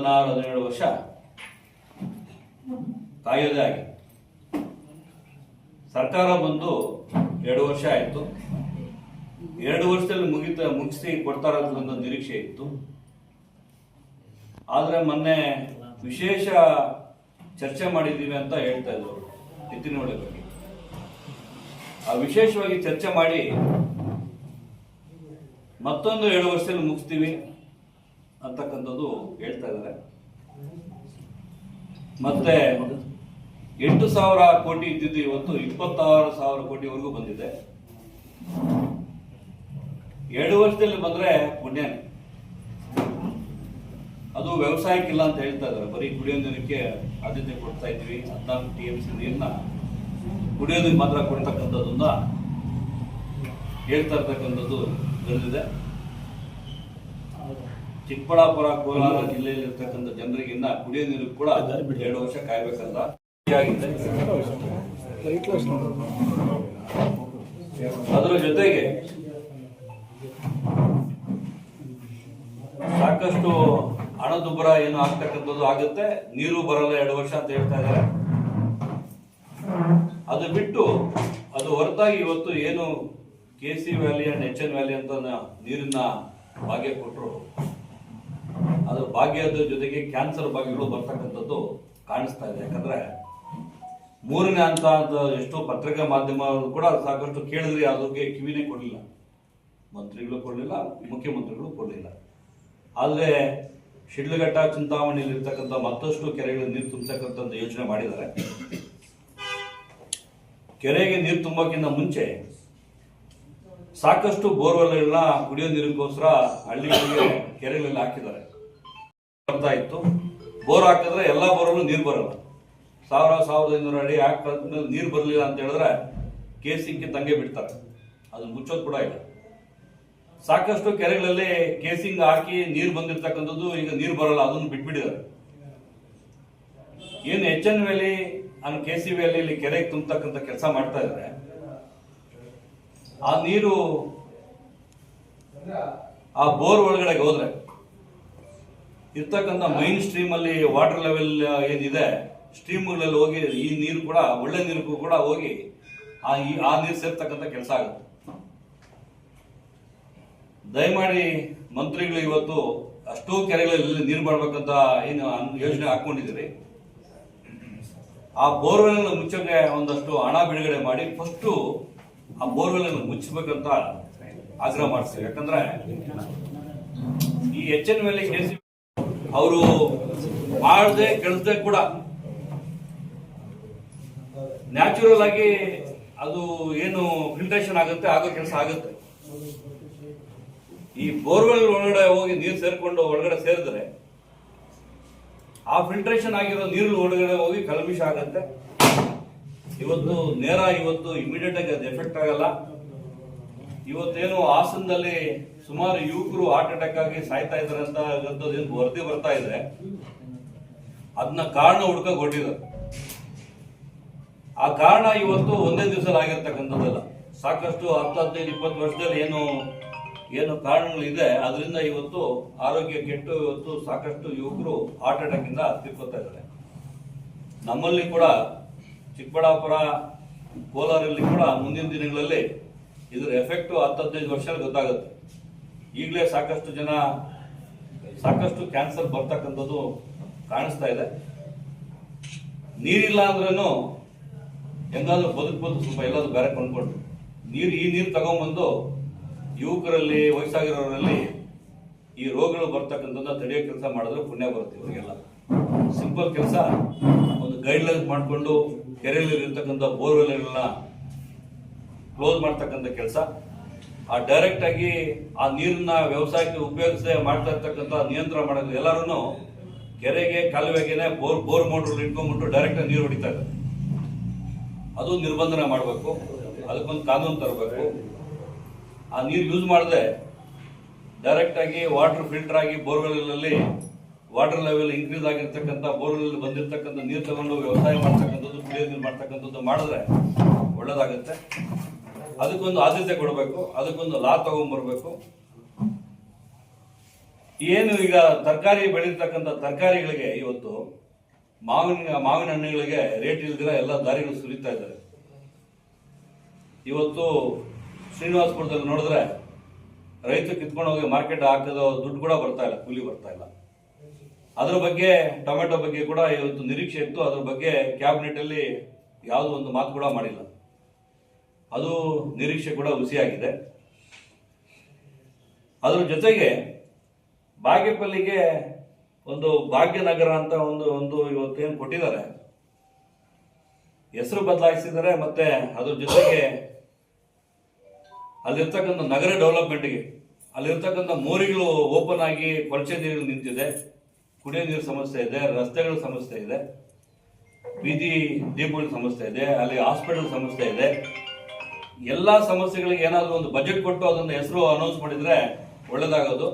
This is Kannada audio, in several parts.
ಹದಿನಾರು, ಹದಿನೇಳು ವರ್ಷ ಕಾಯೋದೇ ಆಗಿ. ಸರ್ಕಾರ ಬಂದು ಎರಡು ವರ್ಷ ಆಯಿತು. ಎರಡು ವರ್ಷದಲ್ಲಿ ಮುಗಿತ, ಮುಗಿಸಿ ಕೊಡ್ತಾರಂತ ನಿರೀಕ್ಷೆ ಇತ್ತು. ಆದರೆ ಮೊನ್ನೆ ವಿಶೇಷ ಚರ್ಚೆ ಮಾಡಿದ್ದೀವಿ ಅಂತ ಹೇಳ್ತಾ ಇದ್ರು ಎತ್ತಿನಹೊಳೆ ಬಗ್ಗೆ ಆ ವಿಶೇಷವಾಗಿ ಚರ್ಚೆ ಮಾಡಿ ಮತ್ತೊಂದು ಎರಡು ವರ್ಷದಲ್ಲಿ ಮುಗಿಸ್ತೀವಿ. ಅಂತಕ್ಕಂಥದ್ದು ಹೇಳ್ತಾ ಇದ್ದಾರೆ. ಮತ್ತೆ ಎಂಟು ಸಾವಿರ ಕೋಟಿ ಇದ್ದಿದ್ದು ಇವತ್ತು ಇಪ್ಪತ್ತಾರು ಸಾವಿರ ಕೋಟಿವರೆಗೂ ಬಂದಿದೆ. ಎರಡು ವರ್ಷದಲ್ಲಿ ಬಂದ್ರೆ ಪುಣ್ಯ. ಅದು ವ್ಯವಸಾಯಕ್ಕಿಲ್ಲ ಅಂತ ಹೇಳ್ತಾ ಇದ್ದಾರೆ. ಬರೀ ಕುಡಿಯೋ ನೀರಕ್ಕೆ ಆದ್ಯತೆ ಕೊಡ್ತಾ ಇದ್ವಿ ಹದಿನಾಲ್ಕು ಟಿ ಎಂ ಸಿ ನೀರನ್ನ ಕುಡಿಯೋದಕ್ಕೆ ಮಾತ್ರ ಕೊಡ್ತಕ್ಕಂಥದ್ದನ್ನ ಹೇಳ್ತಾ ಇರ್ತಕ್ಕಂಥದ್ದು ನಡೆದಿದೆ. ಚಿಕ್ಕಬಳ್ಳಾಪುರ, ಕೋಲಾರ ಜಿಲ್ಲೆಯಲ್ಲಿ ಇರ್ತಕ್ಕಂಥ ಜನರಿಗೆ ಇನ್ನ ಕುಡಿಯೋ ನೀರು ಕೂಡ ಎರಡು ವರ್ಷ ಕಾಯ್ಬೇಕಲ್ಲ. ಅದರ ಜೊತೆಗೆ ಸಾಕಷ್ಟು ಹಣದುಬ್ಬರ ಏನು ಆಗ್ತಕ್ಕಂಥದ್ದು ಆಗುತ್ತೆ. ನೀರು ಬರಲ್ಲ ಎರಡು ವರ್ಷ ಅಂತ ಹೇಳ್ತಾ ಇದ್ದಾರೆ. ಅದು ಬಿಟ್ಟು ಅದು ಹೊರತಾಗಿ ಇವತ್ತು ಏನು K C valley and H N valley ಅಂತ ನೀರಿನ ಭಾಗ್ಯ ಕೊಟ್ಟರು ಅದು ಭಾಗ್ಯದ ಜೊತೆಗೆ ಕ್ಯಾನ್ಸರ್ ಭಾಗ್ಯಗಳು ಬರ್ತಕ್ಕಂಥದ್ದು ಕಾಣಿಸ್ತಾ ಇದೆ. ಯಾಕಂದ್ರೆ ಮೂರನೇ ಹಂತ ಎಷ್ಟೋ ಪತ್ರಿಕಾ ಮಾಧ್ಯಮ ಕೂಡ ಸಾಕಷ್ಟು ಕೇಳಿದ್ರೆ ಅದಕ್ಕೆ ಕಿವಿನೇ ಕೊಡಲಿಲ್ಲ. ಮಂತ್ರಿಗಳು ಕೊಡಲಿಲ್ಲ, ಮುಖ್ಯಮಂತ್ರಿಗಳು ಕೊಡಲಿಲ್ಲ. ಆದರೆ ಶಿಡ್ಲಘಟ್ಟ ಚಿಂತಾಮಣಿಯಲ್ಲಿ ಇರ್ತಕ್ಕಂಥ ಮತ್ತಷ್ಟು ಕೆರೆಗಳಿಗೆ ನೀರು ತುಂಬತಕ್ಕಂಥ ಯೋಚನೆ ಮಾಡಿದ್ದಾರೆ. ಕೆರೆಗೆ ನೀರು ತುಂಬಕ್ಕಿಂತ ಮುಂಚೆ ಸಾಕಷ್ಟು ಬೋರ್ವೆಲ್ಗಳನ್ನ ಕುಡಿಯೋ ನೀರಿಗೋಸ್ಕರ ಹಳ್ಳಿಗಳಿಗೆ ಕೆರೆಗಳಲ್ಲಿ ಹಾಕಿದ್ದಾರೆ. ಬರ್ತಾ ಇತ್ತು. ಬೋರ್ ಹಾಕಿದ್ರೆ ಎಲ್ಲ ಬೋರಲ್ಲೂ ನೀರು ಬರಲ್ಲ. ಸಾವಿರ ಸಾವಿರದ ಐನೂರು ಅಡಿ ಹಾಕಿದ್ಮೇಲೆ ನೀರು ಬರಲಿಲ್ಲ ಅಂತ ಹೇಳಿದ್ರೆ ಕೇಸಿಂಗ್ಗೆ ತಂಗೆ ಬಿಡ್ತಾರೆ. ಅದು ಮುಚ್ಚೋದು ಕೂಡ ಇಲ್ಲ. ಸಾಕಷ್ಟು ಕೆರೆಗಳಲ್ಲಿ ಕೇಸಿಂಗ್ ಹಾಕಿ ನೀರು ಬಂದಿರ್ತಕ್ಕಂಥದ್ದು ಈಗ ನೀರು ಬರಲ್ಲ, ಅದನ್ನು ಬಿಟ್ಬಿಟ್ಟಿದ್ದಾರೆ. ಏನು H N valley and K C ವ್ಯಾಲಿಯಲ್ಲಿ ಕೆರೆಗೆ ತುಂಬತಕ್ಕಂಥ ಕೆಲಸ ಮಾಡ್ತಾ ಇದ್ದಾರೆ. ಆ ನೀರು ಆ ಬೋರ್ ಒಳಗಡೆ ಹೋದ್ರೆ ಇರ್ತಕ್ಕಂಥ ಮೈನ್ ಸ್ಟ್ರೀಮ್ ಅಲ್ಲಿ ವಾಟರ್ ಲೆವೆಲ್ ಏನಿದೆ ಸ್ಟ್ರೀಮ್ಗಳಲ್ಲಿ ಹೋಗಿ ಈ ನೀರು ಕೂಡ, ಒಳ್ಳೆ ನೀರಿಗೂ ಕೂಡ ಹೋಗಿ ಆ ಈ, ಆ ನೀರು ಸೇರ್ತಕ್ಕಂಥ ಕೆಲಸ ಆಗುತ್ತೆ. ದಯಮಾಡಿ ಮಂತ್ರಿಗಳು ಇವತ್ತು ಅಷ್ಟೋ ಕೆರೆಗಳಲ್ಲಿ ನೀರು ಮಾಡ್ಬೇಕಂತ ಏನು ಯೋಜನೆ ಹಾಕೊಂಡಿದ್ದೀರಿ ಆ ಬೋರ್ವೆಲ್ ಮುಚ್ಚಕ್ಕೆ ಒಂದಷ್ಟು ಹಣ ಬಿಡುಗಡೆ ಮಾಡಿ ಫಸ್ಟು ಆ ಬೋರ್ವೆಲ್ ಅನ್ನು ಮುಚ್ಚಬೇಕಂತ ಆಗ್ರಹ ಮಾಡ್ತೀವಿ. ಯಾಕಂದ್ರೆ ಈ ಎಚ್ ಎನ್ ಮೇಲೆ ಕೆ ಅವರು ಮಾಡದೆ ಕೆಲಸದೆ ಕೂಡ. ನ್ಯಾಚುರಲ್ ಆಗಿ ಅದು ಏನು ಫಿಲ್ಟ್ರೇಷನ್ ಆಗುತ್ತೆ, ಆಗೋ ಕೆಲಸ ಆಗುತ್ತೆ. ಈ ಬೋರ್ವೆಲ್ ಒಳಗಡೆ ಹೋಗಿ ನೀರು ಸೇರ್ಕೊಂಡು ಒಳಗಡೆ ಸೇರಿದ್ರೆ, ಆ ಫಿಲ್ಟ್ರೇಷನ್ ಆಗಿರೋ ನೀರು ಒಳಗಡೆ ಹೋಗಿ ಕಲ್ಮಿಷ ಆಗುತ್ತೆ. ಇವತ್ತು ನೇರ, ಇವತ್ತು ಇಮಿಡಿಯೇಟ್ ಆಗಿ ಅದು ಎಫೆಕ್ಟ್ ಆಗಲ್ಲ. ಇವತ್ತೇನು ಹಾಸನದಲ್ಲಿ ಸುಮಾರು ಯುವಕರು ಹಾರ್ಟ್ ಅಟ್ಯಾಕ್ ಆಗಿ ಸಾಯ್ತಾ ಇದಾರೆ ಅಂತ ವರದಿ ಬರ್ತಾ ಇದೆ? ಅದನ್ನ ಕಾರಣ ಹುಡ್ಕಕ್ ಹೊಟ್ಟಿದ್ದಾರೆ ಆ ಕಾರಣ ಇವತ್ತು ಒಂದೇ ದಿವಸದಲ್ಲಿ ಆಗಿರ್ತಕ್ಕಂಥದ್ದಲ್ಲ. ಸಾಕಷ್ಟು ಹತ್ತು, ಹದಿನೈದು, ಇಪ್ಪತ್ತು ವರ್ಷದಲ್ಲಿ ಏನು ಏನು ಕಾರಣಗಳಿದೆ, ಅದರಿಂದ ಇವತ್ತು ಆರೋಗ್ಯ ಕೆಟ್ಟು ಇವತ್ತು ಸಾಕಷ್ಟು ಯುವಕರು ಹಾರ್ಟ್ ಅಟ್ಯಾಕ್ ಇಂದ ತಿಳ್ಕೊತಾ ಇದ್ದಾರೆ. ನಮ್ಮಲ್ಲಿ ಕೂಡ, ಚಿಕ್ಕಬಳ್ಳಾಪುರ, ಕೋಲಾರಲ್ಲಿ ಕೂಡ ಮುಂದಿನ ದಿನಗಳಲ್ಲಿ ಇದರ ಎಫೆಕ್ಟ್ ಹತ್ತು, ಹದಿನೈದು ವರ್ಷ ಗೊತ್ತಾಗುತ್ತೆ. ಈಗಲೇ ಸಾಕಷ್ಟು ಜನ, ಸಾಕಷ್ಟು ಕ್ಯಾನ್ಸರ್ ಬರ್ತಕ್ಕಂಥದ್ದು ಕಾಣಿಸ್ತಾ ಇದೆ. ನೀರಿಲ್ಲ ಅಂದ್ರೂ ಹೆಂಗಾದ್ರೂ ಬದುಕ್ಬೋದು ಸ್ವಲ್ಪ ಎಲ್ಲಾದ್ರೂ ಬೇರೆ ಕೊಂಡ್ಕೊಂಡು ನೀರು ಈ ನೀರು ತಗೊಂಬಂದು ಯುವಕರಲ್ಲಿ, ವಯಸ್ಸಾಗಿರೋರಲ್ಲಿ ಈ ರೋಗಗಳು ಬರ್ತಕ್ಕಂಥದ್ದು ತಡೆಯೋ ಕೆಲಸ ಮಾಡಿದ್ರೆ ಪುಣ್ಯ ಬರುತ್ತೆ ಇವರಿಗೆಲ್ಲ. ಸಿಂಪಲ್ ಕೆಲಸ. ಒಂದು ಗೈಡ್ಲೈನ್ಸ್ ಮಾಡಿಕೊಂಡು ಕೆರೆಯಲ್ಲಿ ಇರ್ತಕ್ಕಂಥ ಬೋರ್ವೆಲ್ಗಳನ್ನ ಕ್ಲೋಸ್ ಮಾಡ್ತಕ್ಕಂಥ ಕೆಲಸ. ಆ ಡೈರೆಕ್ಟ್ ಆಗಿ ಆ ನೀರನ್ನ ವ್ಯವಸಾಯಕ್ಕೆ ಉಪಯೋಗಿಸದೆ ಮಾಡ್ತಾ ಇರ್ತಕ್ಕಂಥ ನಿಯಂತ್ರಣ ಮಾಡೋದು ಎಲ್ಲರೂ ಕೆರೆಗೆ, ಕಾಲುವೆಗೆನೆ ಬೋರ್ ಬೋರ್ ಮೋಟ್ರ್ ಇಟ್ಕೊಂಡ್ಬಿಟ್ಟು ಡೈರೆಕ್ಟ್ ನೀರು ಹೊಡಿತಾ ಇದೆ ಅದು ನಿರ್ಬಂಧನ ಮಾಡಬೇಕು, ಅದಕ್ಕೊಂದು ಕಾನೂನು ತರಬೇಕು. ಆ ನೀರು ಯೂಸ್ ಮಾಡದೆ ಡೈರೆಕ್ಟ್ ಆಗಿ ವಾಟರ್ ಫಿಲ್ಟರ್ ಆಗಿ ಬೋರ್ವೆಲ್ ಅಲ್ಲಿ ವಾಟರ್ ಲೆವೆಲ್ ಇನ್ಕ್ರೀಸ್ ಆಗಿರ್ತಕ್ಕಂಥ ಬೋರ್ವೆಲ್ ಬಂದಿರತಕ್ಕಂಥ ನೀರು ತಗೊಂಡು ವ್ಯವಸಾಯ ಮಾಡ್ತಕ್ಕಂಥದ್ದು, ಕುಡಿಯೋ ನೀರು ಮಾಡ್ತಕ್ಕಂಥದ್ದು ಮಾಡಿದ್ರೆ ಒಳ್ಳೇದಾಗುತ್ತೆ. ಅದಕ್ಕೊಂದು ಆದ್ಯತೆ ಕೊಡಬೇಕು, ಅದಕ್ಕೊಂದು ಲಾ ತಗೊಂಡ್ಬರ್ಬೇಕು ಏನು ಈಗ ತರಕಾರಿ ಬೆಳೀತಕ್ಕಂಥ ತರಕಾರಿಗಳಿಗೆ ಇವತ್ತು ಮಾವಿನ ಮಾವಿನ ಹಣ್ಣುಗಳಿಗೆ ರೇಟ್ ಇಲ್ದಿರ ಎಲ್ಲ ದಾರಿಗಳು ಸುರಿತಾ ಇದ್ದಾರೆ. ಇವತ್ತು ಶ್ರೀನಿವಾಸಪುರದಲ್ಲಿ ನೋಡಿದ್ರೆ ರೈತರು ಕಿತ್ಕೊಂಡು ಹೋಗಿ ಮಾರ್ಕೆಟ್ ಹಾಕೋದು ದುಡ್ಡು ಕೂಡ ಬರ್ತಾ ಇಲ್ಲ, ಕೂಲಿ ಬರ್ತಾ ಇಲ್ಲ. ಅದ್ರ ಬಗ್ಗೆ, ಟೊಮೆಟೊ ಬಗ್ಗೆ ಕೂಡ ಇವತ್ತು ನಿರೀಕ್ಷೆ ಇತ್ತು, ಅದ್ರ ಬಗ್ಗೆ ಕ್ಯಾಬಿನೆಟ್ ಅಲ್ಲಿ ಯಾವುದೋ ಒಂದು ಮಾತು ಕೂಡ ಮಾಡಿಲ್ಲ. ಅದು ನಿರೀಕ್ಷೆ ಕೂಡ ಹುಸಿಯಾಗಿದೆ. ಅದ್ರ ಜೊತೆಗೆ ಬಾಗೇಪಲ್ಲಿಗೆ ಒಂದು ಭಾಗ್ಯನಗರ ಅಂತ ಒಂದು ಒಂದು ಇವತ್ತೇನು ಕೊಟ್ಟಿದ್ದಾರೆ. ಹೆಸರು ಬದಲಾಯಿಸಿದ್ದಾರೆ ಮತ್ತೆ ಅದ್ರ ಜೊತೆಗೆ ಅಲ್ಲಿರ್ತಕ್ಕಂಥ ನಗರ ಡೆವಲಪ್ಮೆಂಟ್ಗೆ, ಅಲ್ಲಿರ್ತಕ್ಕಂಥ ಮೋರಿಗಳು ಓಪನ್ ಆಗಿ ಕೊಳಚೆ ನೀರು ನಿಂತಿದೆ. ಕುಡಿಯೋ ನೀರು ಸಮಸ್ಯೆ ಇದೆ, ರಸ್ತೆಗಳ ಸಮಸ್ಯೆ ಇದೆ. ಬೀದಿ ದೀಪಗಳ ಸಮಸ್ಯೆ ಇದೆ, ಅಲ್ಲಿ ಹಾಸ್ಪಿಟಲ್ ಸಮಸ್ಯೆ ಇದೆ. ಎಲ್ಲಾ ಸಮಸ್ಯೆಗಳಿಗೆ ಏನಾದರೂ ಒಂದು ಬಜೆಟ್ ಕೊಟ್ಟು ಅದನ್ನು ಹೆಸರು ಅನೌನ್ಸ್ ಮಾಡಿದ್ರೆ ಒಳ್ಳೇದಾಗೋದು.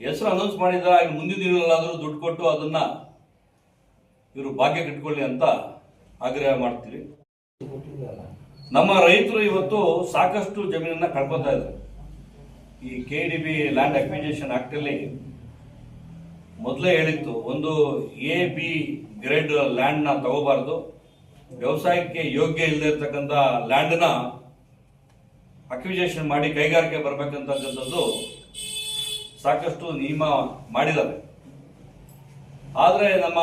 ಹೆಸರು ಅನೌನ್ಸ್ ಮಾಡಿದ್ರೆ ಈಗ ಮುಂದಿನ ದಿನಗಳಲ್ಲಾದರೂ ದುಡ್ಡು ಕೊಟ್ಟು ಅದನ್ನ ಇವರು ಭಾಗ್ಯ ಕಟ್ಕೊಳ್ಳಿ ಅಂತ ಆಗ್ರಹ ಮಾಡ್ತೀವಿ. ನಮ್ಮ ರೈತರು ಇವತ್ತು ಸಾಕಷ್ಟು ಜಮೀನನ್ನ ಕಳ್ಕೊತಾ ಇದ್ದಾರೆ. ಈ K D B land acquisition act ಅಲ್ಲಿ ಮೊದಲೇ ಹೇಳಿತ್ತು, ಒಂದು ಎ ಬಿ ಗ್ರೇಡ್ ಲ್ಯಾಂಡ್ನ ತಗೋಬಾರ್ದು. ವ್ಯವಸಾಯಕ್ಕೆ ಯೋಗ್ಯ ಇಲ್ಲದೆ ಇರ್ತಕ್ಕಂಥ ಲ್ಯಾಂಡ್ನ ಅಕ್ವಿಜೇಷನ್ ಮಾಡಿ ಕೈಗಾರಿಕೆ ಬರಬೇಕಂತಕ್ಕಂಥದ್ದು ಸಾಕಷ್ಟು ನಿಯಮ ಮಾಡಿದ್ದಾರೆ. ಆದರೆ ನಮ್ಮ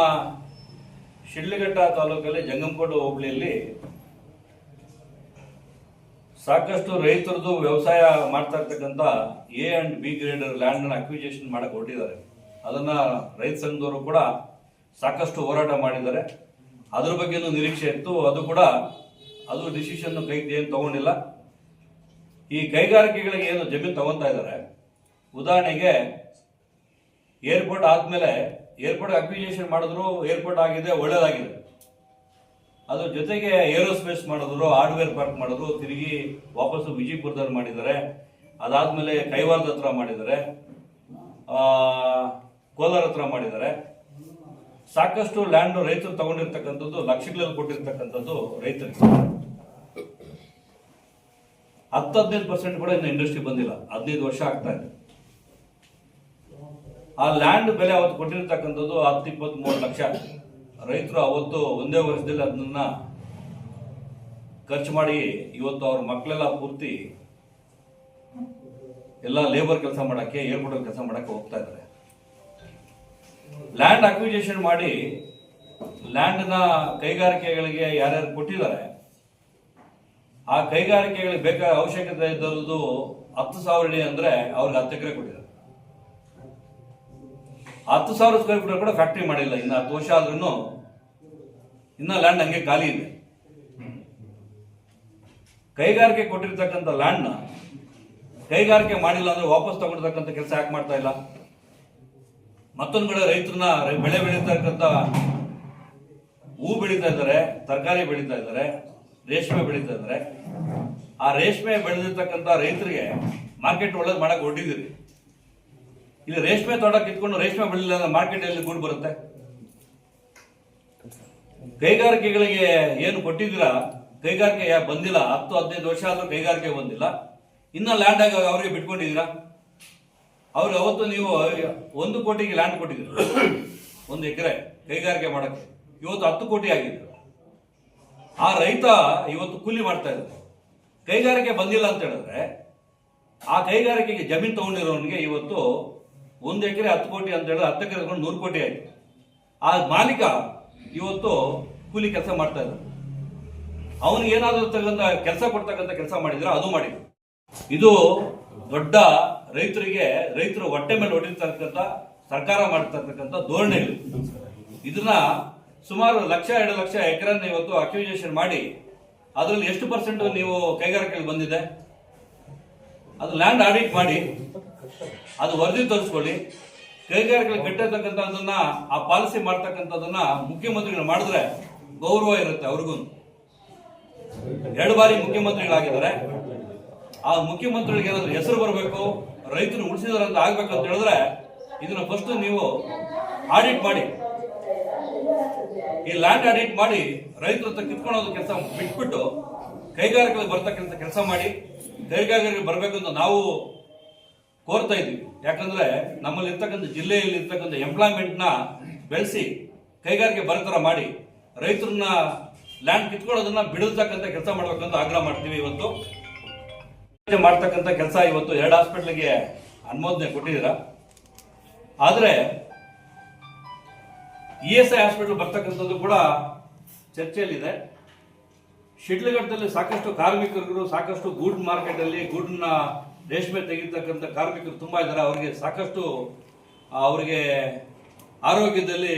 ಶಿಡ್ಲಘಟ್ಟ ತಾಲೂಕಲ್ಲಿ ಜಂಗಮಕೋಟೆ ಹೋಬಳಿಯಲ್ಲಿ ಸಾಕಷ್ಟು ರೈತರದ್ದು ವ್ಯವಸಾಯ ಮಾಡ್ತಾ ಇರ್ತಕ್ಕಂಥ ಎ ಅಂಡ್ ಬಿ ಗ್ರೇಡ್ ಲ್ಯಾಂಡ್ನ ಅಕ್ವಿಜೇಷನ್ ಮಾಡಕ್ಕೆ ಹೊರಟಿದ್ದಾರೆ. ಅದನ್ನ ರೈತ ಸಂಘದವರು ಕೂಡ ಸಾಕಷ್ಟು ಹೋರಾಟ ಮಾಡಿದ್ದಾರೆ. ಅದ್ರ ಬಗ್ಗೆನೂ ನಿರೀಕ್ಷೆ ಇತ್ತು. ಅದು ಕೂಡ ಅದು ಡಿಸಿಷನ್ ಕೈಗೆ ಏನು ತಗೊಂಡಿಲ್ಲ. ಈ ಕೈಗಾರಿಕೆಗಳಿಗೆ ಏನು ಜಮೀನು ತಗೊತಾ ಇದ್ದಾರೆ? ಉದಾಹರಣೆಗೆ, ಏರ್ಪೋರ್ಟ್ ಆದ್ಮೇಲೆ ಏರ್ಪೋರ್ಟ್ ಅಕ್ವಿಜೇಷನ್ ಮಾಡಿದ್ರು, ಏರ್ಪೋರ್ಟ್ ಆಗಿದೆ, ಒಳ್ಳೇದಾಗಿದೆ. ಅದ್ರ ಜೊತೆಗೆ ಏರೋಸ್ಪೇಸ್ ಮಾಡಿದ್ರು, ಹಾರ್ಡ್ವೇರ್ ಪಾರ್ಕ್ ಮಾಡಿದ್ರು, ತಿರುಗಿ ವಾಪಸ್ಸು ವಿಜಯಪುರದಲ್ಲಿ ಮಾಡಿದ್ದಾರೆ. ಅದಾದ್ಮೇಲೆ ಕೈವಾರದ ಹತ್ರ ಮಾಡಿದ್ದಾರೆ. ಕೋಲಾರ ಹತ್ರ ಮಾಡಿದ್ದಾರೆ. ಸಾಕಷ್ಟು ಲ್ಯಾಂಡ್ ರೈತರು ತಗೊಂಡಿರ್ತಕ್ಕಂಥದ್ದು, ಲಕ್ಷಗಳಲ್ಲಿ ಕೊಟ್ಟಿರ್ತಕ್ಕಂಥದ್ದು ರೈತರಿಗೆ. ಹತ್ತು ಹದಿನೈದು ಪರ್ಸೆಂಟ್ ಕೂಡ ಇನ್ನು ಇಂಡಸ್ಟ್ರಿ ಬಂದಿಲ್ಲ. ಹದಿನೈದು ವರ್ಷ ಆಗ್ತಾ ಇದೆ. ಆ ಲ್ಯಾಂಡ್ ಬೆಲೆ ಅವತ್ತು ಕೊಟ್ಟಿರ್ತಕ್ಕಂಥದ್ದು ಹತ್ತು ಇಪ್ಪತ್ತ್ ಮೂರು ಲಕ್ಷ. ರೈತರು ಅವತ್ತು ಒಂದೇ ವರ್ಷದಲ್ಲಿ ಅದನ್ನ ಖರ್ಚು ಮಾಡಿ ಇವತ್ತು ಅವ್ರ ಮಕ್ಕಳೆಲ್ಲ ಪೂರ್ತಿ ಎಲ್ಲ ಲೇಬರ್ ಕೆಲಸ ಮಾಡಕ್ಕೆ ಏರ್ಪೋರ್ಟ್ ಕೆಲಸ ಮಾಡಕ್ಕೆ ಹೋಗ್ತಾ ಇದ್ದಾರೆ. ಲ್ಯಾಂಡ್ ಅಕ್ವಿಜೇಷನ್ ಮಾಡಿ ಲ್ಯಾಂಡ್ನ ಕೈಗಾರಿಕೆಗಳಿಗೆ ಯಾರ್ಯಾರು ಕೊಟ್ಟಿದ್ದಾರೆ ಆ ಕೈಗಾರಿಕೆಗಳಿಗೆ ಬೇಕಾದ ಅವಶ್ಯಕತೆ ಇದ್ದದ್ದು ಹತ್ತು ಸಾವಿರ ಡಿ ಅಂದ್ರೆ ಅವ್ರಿಗೆ ಹತ್ತು ಎಕರೆ ಕೊಟ್ಟಿದ್ದಾರೆ. ಹತ್ತು ಸಾವಿರ ಸ್ಕ್ವೇರ್ ಫೀಟ್ ಕೂಡ ಫ್ಯಾಕ್ಟ್ರಿ ಮಾಡಿಲ್ಲ. ಇನ್ನು ಹತ್ತು ವರ್ಷ ಆದ್ರೂ ಇನ್ನ ಲ್ಯಾಂಡ್ ಹಂಗೆ ಖಾಲಿ ಇದೆ. ಕೈಗಾರಿಕೆ ಕೊಟ್ಟಿರ್ತಕ್ಕಂಥ ಲ್ಯಾಂಡ್ನ ಕೈಗಾರಿಕೆ ಮಾಡಿಲ್ಲ ಅಂದ್ರೆ ವಾಪಸ್ ತಗೊಂಡಿರ್ತಕ್ಕಂಥ ಕೆಲಸ ಯಾಕೆ ಮಾಡ್ತಾ ಇಲ್ಲ? ಮತ್ತೊಂದು ಕಡೆ ರೈತರನ್ನ ಬೆಳೆ ಬೆಳೀತಕ್ಕಂಥ ಹೂ ಬೆಳೀತಾ ಇದ್ದಾರೆ, ತರಕಾರಿ ಬೆಳೀತಾ ಇದ್ದಾರೆ. ರೇಷ್ಮೆ ಬೆಳೀತಾ ಇದ್ದಾರೆ ಆ ರೇಷ್ಮೆ ಬೆಳೆದಿರ್ತಕ್ಕಂಥ ರೈತರಿಗೆ ಮಾರ್ಕೆಟ್ ಒಳ್ಳೇದು ಮಾಡಕ್ ಹೊರಟಿದ್ದೀರಿ ಇಲ್ಲಿ ರೇಷ್ಮೆ ತೋಟಕ್ಕೆ ಇಟ್ಕೊಂಡು ರೇಷ್ಮೆ ಬೆಳಿಲ್ಲ ಅಂದ್ರೆ ಮಾರ್ಕೆಟ್ ಎಲ್ಲಿ ಗುಡ್ ಬರುತ್ತೆ? ಕೈಗಾರಿಕೆಗಳಿಗೆ ಏನು ಕೊಟ್ಟಿದ್ದೀರಾ? ಕೈಗಾರಿಕೆ ಬಂದಿಲ್ಲ? ಹತ್ತು, ಹದಿನೈದು ವರ್ಷ ಆದ್ರೂ ಕೈಗಾರಿಕೆ ಬಂದಿಲ್ಲ. ಇನ್ನ ಲ್ಯಾಂಡ್ ಆಗಿ ಅವ್ರಿಗೆ ಬಿಟ್ಕೊಂಡಿದ್ದೀರಾ? ಅವ್ರಿಗೆ ಅವತ್ತು ನೀವು ಒಂದು ಕೋಟಿಗೆ ಲ್ಯಾಂಡ್ ಕೊಟ್ಟಿದ್ದೀರಿ? ಒಂದು ಎಕರೆ ಕೈಗಾರಿಕೆ ಮಾಡಕ್ಕೆ. ಇವತ್ತು ಹತ್ತು ಕೋಟಿ ಆಗಿದೆ. ಆ ರೈತ ಇವತ್ತು ಕೂಲಿ ಮಾಡ್ತಾ ಇದ್ದಾನೆ. ಕೈಗಾರಿಕೆ ಬಂದಿಲ್ಲ ಅಂತ ಹೇಳಿದ್ರೆ, ಆ ಕೈಗಾರಿಕೆಗೆ ಜಮೀನು ತಗೊಂಡಿರೋನಿಗೆ ಇವತ್ತು ಒಂದು ಎಕರೆ ಹತ್ತು ಕೋಟಿ ಅಂತ ಹೇಳಿದ್ರೆ ಹತ್ತು ಎಕರೆ ತಗೊಂಡು ನೂರು ಕೋಟಿ ಆಯ್ತು. ಆ ಮಾಲೀಕ ಇವತ್ತು ಕೂಲಿ ಕೆಲಸ ಮಾಡ್ತಾ ಇದ್ದಾನೆ. ಅವನಿಗೆ ಏನಾದರೂ ತಗೊಂಡ ಕೆಲಸ ಕೊಡ್ತಕ್ಕಂಥ ಕೆಲಸ ಮಾಡಿದ್ರೆ ಅದು ಮಾಡಿ ಇದು ದೊಡ್ಡ ರೈತರಿಗೆ, ರೈತರು ಹೊಟ್ಟೆ ಮೇಲೆ ಹೊಡಿತಕ್ಕಂಥ ಸರ್ಕಾರ ಮಾಡ್ತಕ್ಕಂಥ ಧೋರಣೆಗಳು. ಇದನ್ನ ಸುಮಾರು ಲಕ್ಷ, ಎರಡು ಲಕ್ಷ ಎಕರೆನ ಇವತ್ತು ಅಕ್ವಿಜೇಷನ್ ಮಾಡಿ, ಅದರಲ್ಲಿ ಎಷ್ಟು ಪರ್ಸೆಂಟ್ ನೀವು ಕೈಗಾರಿಕೆಗಳು ಬಂದಿದೆ? ಅದು ಲ್ಯಾಂಡ್ ಆಡಿಟ್ ಮಾಡಿ, ಅದು ವರದಿ ತೋರಿಸ್ಕೊಳ್ಳಿ. ಕೈಗಾರಿಕೆಗಳು ಕಟ್ಟಿರ್ತಕ್ಕಂಥದ್ದನ್ನ, ಆ ಪಾಲಿಸಿ ಮಾಡ್ತಕ್ಕಂಥದ್ದನ್ನ ಮುಖ್ಯಮಂತ್ರಿಗಳು ಮಾಡಿದ್ರೆ ಗೌರವ ಇರುತ್ತೆ ಅವ್ರಿಗೂ. ಎರಡು ಬಾರಿ ಮುಖ್ಯಮಂತ್ರಿಗಳಾಗಿದ್ದಾರೆ. ಆ ಮುಖ್ಯಮಂತ್ರಿಗಳಿಗೆ ಏನಾದ್ರು ಹೆಸರು ಬರಬೇಕು, ರೈತರು ಉಳಿಸಿದಾರೆ ಅಂತ ಆಗ್ಬೇಕು ಅಂತ ಹೇಳಿದ್ರೆ, ಇದನ್ನ ಫಸ್ಟ್ ನೀವು ಆಡಿಟ್ ಮಾಡಿ. ಈ ಲ್ಯಾಂಡ್ ಆಡಿಟ್ ಮಾಡಿ ರೈತರ ಹತ್ರ ಕಿತ್ಕೊಳ್ಳೋದು ಕೆಲಸ ಬಿಟ್ಬಿಟ್ಟು ಕೈಗಾರಿಕೆಗಳಿಗೆ ಬರ್ತಕ್ಕಂಥ ಕೆಲಸ ಮಾಡಿ ಕೈಗಾರಿಕೆಗಳಿಗೆ ಬರಬೇಕು ಅಂತ ನಾವು ಕೋರ್ತಾ ಇದ್ದೀವಿ. ಯಾಕಂದ್ರೆ ನಮ್ಮಲ್ಲಿ ಇರ್ತಕ್ಕಂಥ ಜಿಲ್ಲೆಯಲ್ಲಿ ಇರ್ತಕ್ಕಂಥ ಎಂಪ್ಲಾಯ್ಮೆಂಟ್ನ ಬೆಳೆಸಿ ಕೈಗಾರಿಕೆ ಬರತರ ಮಾಡಿ ರೈತರನ್ನ ಲ್ಯಾಂಡ್ ಕಿತ್ಕೊಳ್ಳೋದನ್ನ ಬಿಡತಕ್ಕಂಥ ಕೆಲಸ ಮಾಡ್ಬೇಕಂತ ಆಗ್ರಹ ಮಾಡ್ತೀವಿ ಇವತ್ತು. ಮಾಡ್ತಕ್ಕಂಥ ಕೆಲಸ ಇವತ್ತು ಎರಡು ಹಾಸ್ಪಿಟ್ಲಿಗೆ ಅನುಮೋದನೆ ಕೊಟ್ಟಿದ್ದೀರಾ. ಆದ್ರೆ ಇ ಎಸ್ ಐ ಹಾಸ್ಪಿಟಲ್ ಬರ್ತಕ್ಕಂಥದ್ದು ಕೂಡ ಚರ್ಚೆಯಲ್ಲಿದೆ. ಶಿಡ್ಲಘಟ್ಟದಲ್ಲಿ ಸಾಕಷ್ಟು ಕಾರ್ಮಿಕರು ಸಾಕಷ್ಟು ಗೂಡ್ ಮಾರ್ಕೆಟ್ ಅಲ್ಲಿ ಗೂಡ್ನ ರೇಷ್ಮೆ ತೆಗಿತಕ್ಕಂಥ ಕಾರ್ಮಿಕರು ತುಂಬಾ ಇದ್ದಾರೆ. ಅವರಿಗೆ ಸಾಕಷ್ಟು, ಅವರಿಗೆ ಆರೋಗ್ಯದಲ್ಲಿ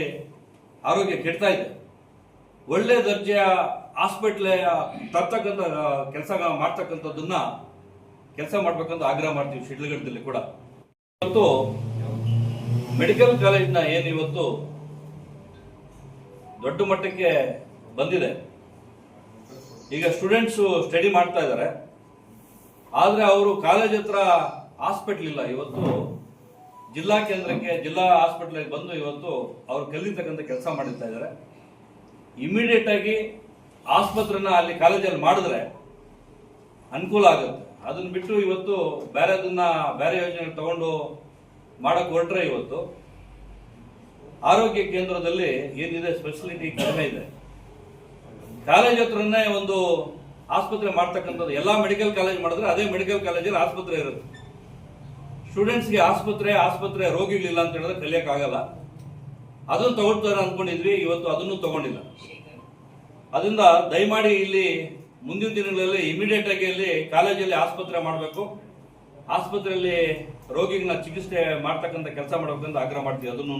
ಆರೋಗ್ಯ ಕೆಡ್ತಾ ಇದೆ. ಒಳ್ಳೆ ದರ್ಜೆಯ ಹಾಸ್ಪಿಟ್ಲ್ ತರ್ತಕ್ಕಂಥ ಕೆಲಸ ಮಾಡ್ತಕ್ಕಂಥದ್ದನ್ನ ಕೆಲಸ ಮಾಡ್ಬೇಕಂತ ಆಗ್ರಹ ಮಾಡ್ತೀವಿ ಶಿಡ್ಲಘಟ್ಟದಲ್ಲಿ ಕೂಡ. ಇವತ್ತು ಮೆಡಿಕಲ್ ಕಾಲೇಜ್ನ ಏನು ಇವತ್ತು ದೊಡ್ಡ ಮಟ್ಟಕ್ಕೆ ಬಂದಿದೆ. ಈಗ ಸ್ಟೂಡೆಂಟ್ಸು ಸ್ಟಡಿ ಮಾಡ್ತಾ ಇದ್ದಾರೆ. ಆದರೆ ಅವರು ಕಾಲೇಜ್ ಹತ್ರ ಹಾಸ್ಪಿಟ್ಲ್ ಇಲ್ಲ. ಇವತ್ತು ಜಿಲ್ಲಾ ಕೇಂದ್ರಕ್ಕೆ ಜಿಲ್ಲಾ ಹಾಸ್ಪಿಟ್ಲಿಗೆ ಬಂದು ಇವತ್ತು ಅವ್ರು ಕಲಿತಕ್ಕಂಥ ಕೆಲಸ ಮಾಡಿರ್ತಾ ಇದ್ದಾರೆ. ಇಮಿಡಿಯೇಟ್ ಆಗಿ ಆಸ್ಪತ್ರೆನ ಅಲ್ಲಿ ಕಾಲೇಜಲ್ಲಿ ಮಾಡಿದ್ರೆ ಅನುಕೂಲ ಆಗುತ್ತೆ. ಅದನ್ನ ಬಿಟ್ಟು ಇವತ್ತು ಬೇರೆದನ್ನ ಬೇರೆ ಯೋಜನೆ ತಗೊಂಡು ಮಾಡಕ್ ಹೊರಟ್ರೆ ಇವತ್ತು ಆರೋಗ್ಯ ಕೇಂದ್ರದಲ್ಲಿ ಏನಿದೆ ಸ್ಪೆಷಲಿಟಿ ಕಡಿಮೆ ಇದೆ. ಕಾಲೇಜ್ ಹತ್ರನೇ ಒಂದು ಆಸ್ಪತ್ರೆ ಮಾಡ್ತಕ್ಕಂಥದ್ದು, ಎಲ್ಲ ಮೆಡಿಕಲ್ ಕಾಲೇಜ್ ಮಾಡಿದ್ರೆ ಅದೇ ಮೆಡಿಕಲ್ ಕಾಲೇಜಲ್ಲಿ ಆಸ್ಪತ್ರೆ ಇರುತ್ತೆ. ಸ್ಟೂಡೆಂಟ್ಸ್ಗೆ ಆಸ್ಪತ್ರೆ ಆಸ್ಪತ್ರೆ ರೋಗಿಗಳಿಲ್ಲ ಅಂತ ಹೇಳಿದ್ರೆ ಕಲಿಯೋಕ್ಕಾಗಲ್ಲ ಅದನ್ನು ತಗೊಳ್ತಾರೆ ಅಂದ್ಕೊಂಡಿದ್ವಿ ಇವತ್ತು ಅದನ್ನು ತಗೊಂಡಿಲ್ಲ. ಅದರಿಂದ ದಯಮಾಡಿ ಇಲ್ಲಿ ಮುಂದಿನ ದಿನಗಳಲ್ಲಿ ಇಮಿಡಿಯೇಟ್ ಆಗಿ ಇಲ್ಲಿ ಕಾಲೇಜಲ್ಲಿ ಆಸ್ಪತ್ರೆ ಮಾಡಬೇಕು. ಆಸ್ಪತ್ರೆಯಲ್ಲಿ ರೋಗಿಗಳನ್ನ ಚಿಕಿತ್ಸೆ ಮಾಡ್ತಕ್ಕಂಥ ಕೆಲಸ ಮಾಡಬೇಕಂತ ಆಗ್ರಹ ಮಾಡ್ತೀವಿ ಅದನ್ನು